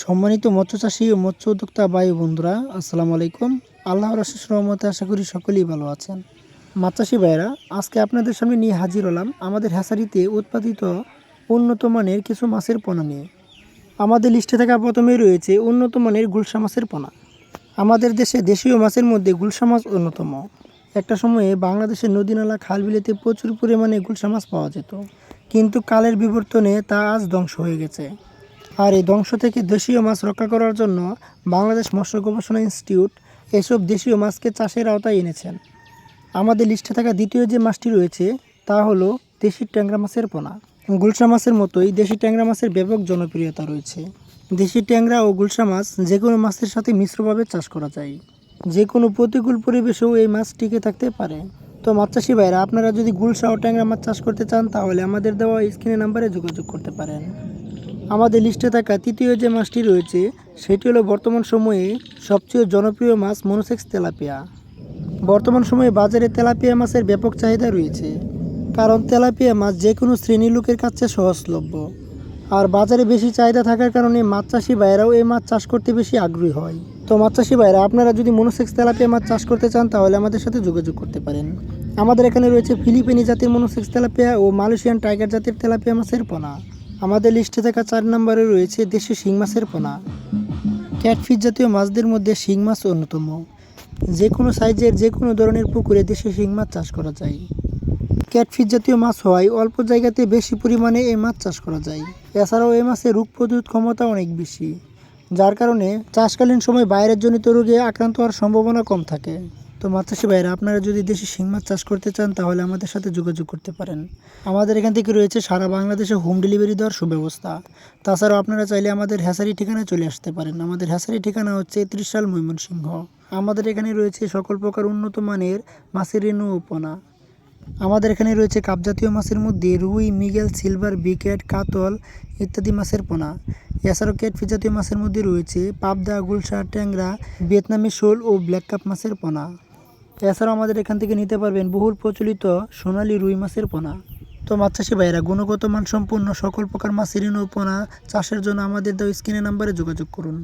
সম্মানিত মৎস্য চাষী ও মৎস্য উদ্যোক্তা ভাই বন্ধুরা, আসসালামু আলাইকুম। আল্লাহর অশেষ রহমতে আশা করি সকলেই ভালো আছেন। মাছ চাষি ভাইরা আজকে আপনাদের সামনে নিয়ে হাজির হলাম আমাদের হ্যাসারিতে উৎপাদিত উন্নত মানের কিছু মাছের পোনা নিয়ে। আমাদের লিস্টে থাকা প্রথমে রয়েছে উন্নত মানের গুলশা মাছের পোনা। আমাদের দেশে দেশীয় মাছের মধ্যে গুলশা মাছ অন্যতম। একটা সময়ে বাংলাদেশের নদীনালা খাল বিলেতে প্রচুর পরিমাণে গুলশা মাছ পাওয়া যেত। কিন্তু কালের বিবর্তনে তা আজ ধ্বংস হয়ে গেছে। আর এই ধ্বংস থেকে দেশীয় মাছ রক্ষা করার জন্য বাংলাদেশ মৎস্য গবেষণা ইনস্টিটিউট এসব দেশীয় মাছকে চাষের আওতায় এনেছেন। আমাদের লিস্টে থাকা দ্বিতীয় যে মাছটি রয়েছে, তা হলো দেশি ট্যাংরা মাছের পোনা। গুলশা মাছের মতোই দেশি ট্যাংরা মাছের ব্যাপক জনপ্রিয়তা রয়েছে। দেশি ট্যাংরা ও গুলশা মাছ যে কোনো মাছের সাথে মিশ্রভাবে চাষ করা যায়। যে কোনো প্রতিকূল পরিবেশেও এই মাছ টিকে থাকতে পারে। তো মাছ চাষি ভাইরা, আপনারা যদি গুলশা ও ট্যাংরা মাছ চাষ করতে চান, তাহলে আমাদের দেওয়া স্ক্রিনে নাম্বারে যোগাযোগ করতে পারেন। আমাদের লিস্টে থাকা তৃতীয় যে মাছটি রয়েছে, সেটি হলো বর্তমান সময়ে সবচেয়ে জনপ্রিয় মাছ মনোসেক্স তেলাপিয়া। বর্তমান সময়ে বাজারে তেলাপিয়া মাছের ব্যাপক চাহিদা রয়েছে, কারণ তেলাপিয়া মাছ যে কোনো শ্রেণির লোকের কাছে সহজলভ্য। আর বাজারে বেশি চাহিদা থাকার কারণে মাছ চাষি ভাইরাও এই মাছ চাষ করতে বেশি আগ্রহী হয়। তো মাছ চাষি ভাইরা আপনারা যদি মনোসেক্স তেলাপিয়া মাছ চাষ করতে চান, তাহলে আমাদের সাথে যোগাযোগ করতে পারেন। আমাদের এখানে রয়েছে ফিলিপিনি জাতির মনোসেক্স তেলাপিয়া ও মালয়েশিয়ান টাইগার জাতির তেলাপিয়া মাছের পোনা। আমাদের লিস্টে থাকা চার নম্বরে রয়েছে দেশি শিং মাছের পোনা। ক্যাটফিশ জাতীয় মাছদের মধ্যে শিং মাছ অন্যতম। যে কোনো সাইজের যে কোনো ধরনের পুকুরে দেশি শিং মাছ চাষ করা যায়। ক্যাটফিশ জাতীয় মাছ হওয়ায় অল্প জায়গাতে বেশি পরিমাণে এই মাছ চাষ করা যায়। এছাড়াও এই মাছের রোগ প্রতিরোধ ক্ষমতা অনেক বেশি, যার কারণে চাষকালীন সময় বাইরের জনিত রোগে আক্রান্ত হওয়ার সম্ভাবনা কম থাকে। তো মাছ চাষি ভাইরা আপনারা যদি দেশি শিং মাছ চাষ করতে চান, তাহলে আমাদের সাথে যোগাযোগ করতে পারেন। আমাদের এখান থেকে রয়েছে সারা বাংলাদেশে হোম ডেলিভারি দেওয়ার সুব্যবস্থা। তাছাড়াও আপনারা চাইলে আমাদের হ্যাসারি ঠিকানায় চলে আসতে পারেন। আমাদের হ্যাসারি ঠিকানা হচ্ছে ত্রিশাল ময়মনসিংহ। আমাদের এখানে রয়েছে সকল প্রকার উন্নত মানের মাছের রেণু ও পোনা। আমাদের এখানে রয়েছে কাপজাতীয় মাছের মধ্যে রুই, মিগেল, সিলভার, বিকেট, কাতল ইত্যাদি মাছের পোনা। এছাড়াও ক্যাটফিশ জাতীয় মাছের মধ্যে রয়েছে পাবদা গুলশা ট্যাংরা, ভিয়েতনামি শোল ও ব্ল্যাক কাপ মাছের পোনা। এছাড়াও আমাদের এখান থেকে নিতে পারবেন বহুল প্রচলিত সোনালি রুই মাছের পোনা। তো মাছ চাষি ভাইরা গুণগত মান মানসম্পন্ন সকল প্রকার মাছের পোনা চাষের জন্য আমাদের দেওয়া স্ক্রিনের নাম্বারে যোগাযোগ করুন।